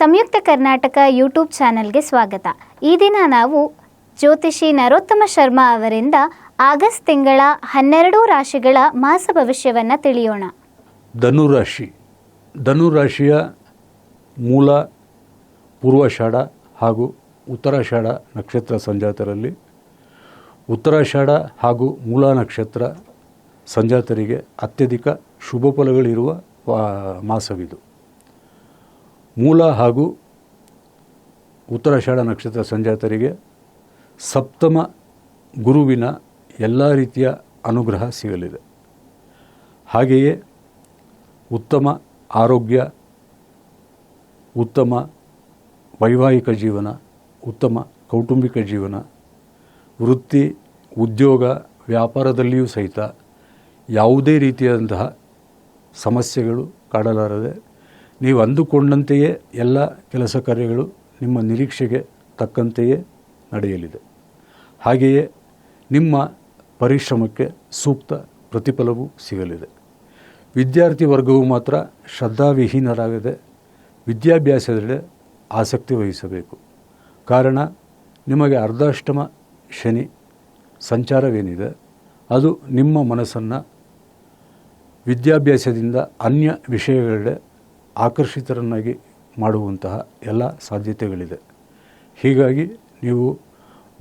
ಸಂಯುಕ್ತ Karnataka YouTube ಚಾನೆಲ್ಗೆ ಸ್ವಾಗತ. ಈ ದಿನ ನಾವು ಜ್ಯೋತಿಷಿ ನರೋತ್ತಮ ಶರ್ಮಾ ಅವರಿಂದ ಆಗಸ್ಟ್ ತಿಂಗಳ ಹನ್ನೆರಡು ರಾಶಿಗಳ ಮಾಸ ಭವಿಷ್ಯವನ್ನು ತಿಳಿಯೋಣ. ಧನುರಾಶಿ ಧನುರಾಶಿಯ ಮೂಲ ಪೂರ್ವಾಷಾಢ ಹಾಗೂ ಉತ್ತರಾಷಾಢ ನಕ್ಷತ್ರ ಸಂಜಾತರಲ್ಲಿ. ಉತ್ತರಾಷಾಢ ಹಾಗೂ ಮೂಲ ನಕ್ಷತ್ರ ಸಂಜಾತರಿಗೆ ಅತ್ಯಧಿಕ ಶುಭ ಫಲಗಳಿರುವ ಮಾಸವಿದು. ಮೂಲ ಹಾಗೂ ಉತ್ತರಾಷಾಢ ನಕ್ಷತ್ರ ಸಂಜಾತರಿಗೆ ಸಪ್ತಮ ಗುರುವಿನ ಎಲ್ಲ ರೀತಿಯ ಅನುಗ್ರಹ ಸಿಗಲಿದೆ. ಹಾಗೆಯೇ ಉತ್ತಮ ಆರೋಗ್ಯ, ಉತ್ತಮ ವೈವಾಹಿಕ ಜೀವನ, ಉತ್ತಮ ಕೌಟುಂಬಿಕ ಜೀವನ, ವೃತ್ತಿ, ಉದ್ಯೋಗ, ವ್ಯಾಪಾರದಲ್ಲಿಯೂ ಸಹಿತ ಯಾವುದೇ ರೀತಿಯಾದಂತಹ ಸಮಸ್ಯೆಗಳು ಕಾಡಲಾರದೆ ನೀವು ಅಂದುಕೊಂಡಂತೆಯೇ ಎಲ್ಲ ಕೆಲಸ ಕಾರ್ಯಗಳು ನಿಮ್ಮ ನಿರೀಕ್ಷೆಗೆ ತಕ್ಕಂತೆಯೇ ನಡೆಯಲಿದೆ. ಹಾಗೆಯೇ ನಿಮ್ಮ ಪರಿಶ್ರಮಕ್ಕೆ ಸೂಕ್ತ ಪ್ರತಿಫಲವೂ ಸಿಗಲಿದೆ. ವಿದ್ಯಾರ್ಥಿ ವರ್ಗವು ಮಾತ್ರ ಶ್ರದ್ಧಾವಿಹೀನರಾಗದೆ ವಿದ್ಯಾಭ್ಯಾಸದೆಡೆ ಆಸಕ್ತಿ ವಹಿಸಬೇಕು. ಕಾರಣ, ನಿಮಗೆ ಅರ್ಧಾಷ್ಟಮ ಶನಿ ಸಂಚಾರವೇನಿದೆ, ಅದು ನಿಮ್ಮ ಮನಸ್ಸನ್ನು ವಿದ್ಯಾಭ್ಯಾಸದಿಂದ ಅನ್ಯ ವಿಷಯಗಳೆಡೆ ಆಕರ್ಷಿತರನ್ನಾಗಿ ಮಾಡುವಂತಹ ಎಲ್ಲ ಸಾಧ್ಯತೆಗಳಿದೆ. ಹೀಗಾಗಿ ನೀವು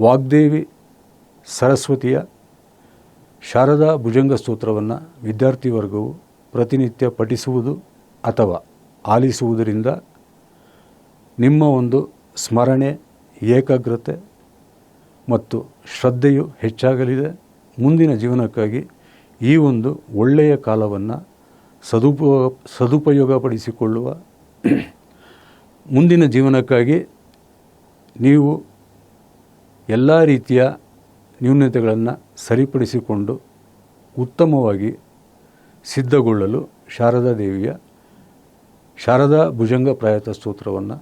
ವಾಗ್ದೇವಿ ಸರಸ್ವತಿಯ ಶಾರದಾ ಭುಜಂಗ ಸ್ತೋತ್ರವನ್ನು ವಿದ್ಯಾರ್ಥಿ ವರ್ಗವು ಪ್ರತಿನಿತ್ಯ ಪಠಿಸುವುದು ಅಥವಾ ಆಲಿಸುವುದರಿಂದ ನಿಮ್ಮ ಒಂದು ಸ್ಮರಣೆ, ಏಕಾಗ್ರತೆ ಮತ್ತು ಶ್ರದ್ಧೆಯು ಹೆಚ್ಚಾಗಲಿದೆ. ಮುಂದಿನ ಜೀವನಕ್ಕಾಗಿ ಈ ಒಂದು ಒಳ್ಳೆಯ ಕಾಲವನ್ನು ಸದುಪಯೋಗ ಸದುಪಯೋಗಪಡಿಸಿಕೊಳ್ಳುವ ಮುಂದಿನ ಜೀವನಕ್ಕಾಗಿ ನೀವು ಎಲ್ಲ ರೀತಿಯ ನ್ಯೂನತೆಗಳನ್ನು ಸರಿಪಡಿಸಿಕೊಂಡು ಉತ್ತಮವಾಗಿ ಸಿದ್ಧಗೊಳ್ಳಲು ಶಾರದಾ ದೇವಿಯ ಶಾರದಾ ಭುಜಂಗ ಪ್ರಾಯತ ಸ್ತೋತ್ರವನ್ನು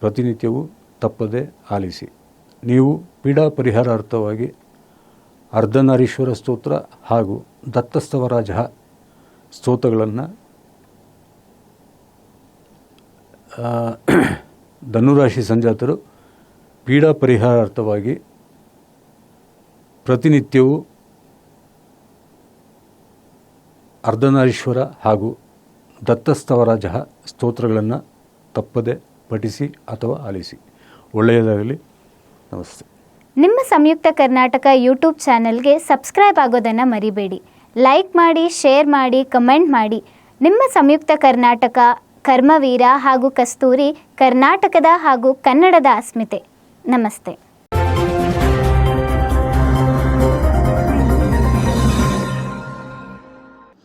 ಪ್ರತಿನಿತ್ಯವೂ ತಪ್ಪದೆ ಆಲಿಸಿ. ನೀವು ಪೀಡಾ ಪರಿಹಾರಾರ್ಥವಾಗಿ ಅರ್ಧನಾರೀಶ್ವರ ಸ್ತೋತ್ರ ಹಾಗೂ ದತ್ತಸ್ತವರಾಜ ಸ್ತೋತ್ರಗಳನ್ನು ಧನುರಾಶಿ ಸಂಜಾತರು ಪೀಡಾ ಪರಿಹಾರಾರ್ಥವಾಗಿ ಪ್ರತಿನಿತ್ಯವೂ ಅರ್ಧನಾರೀಶ್ವರ ಹಾಗೂ ದತ್ತಸ್ತವರಾಜ ಸ್ತೋತ್ರಗಳನ್ನು ತಪ್ಪದೆ ಪಠಿಸಿ ಅಥವಾ ಆಲಿಸಿ. ಒಳ್ಳೆಯದಾಗಲಿ. ನಮಸ್ತೆ. ನಿಮ್ಮ ಸಂಯುಕ್ತ ಕರ್ನಾಟಕ ಯೂಟ್ಯೂಬ್ ಚಾನೆಲ್ಗೆ ಸಬ್ಸ್ಕ್ರೈಬ್ ಆಗೋದನ್ನು ಮರಿಬೇಡಿ. ಲೈಕ್ ಮಾಡಿ ಶೇರ್ ಮಾಡಿ ಕಮೆಂಟ್ ಮಾಡಿ. ನಿಮ್ಮ ಸಂಯುಕ್ತ ಕರ್ನಾಟಕ, ಕರ್ಮವೀರ ಹಾಗೂ ಕಸ್ತೂರಿ ಕರ್ನಾಟಕದ ಹಾಗೂ ಕನ್ನಡದ ಅಸ್ಮಿತೆ. ನಮಸ್ತೆ.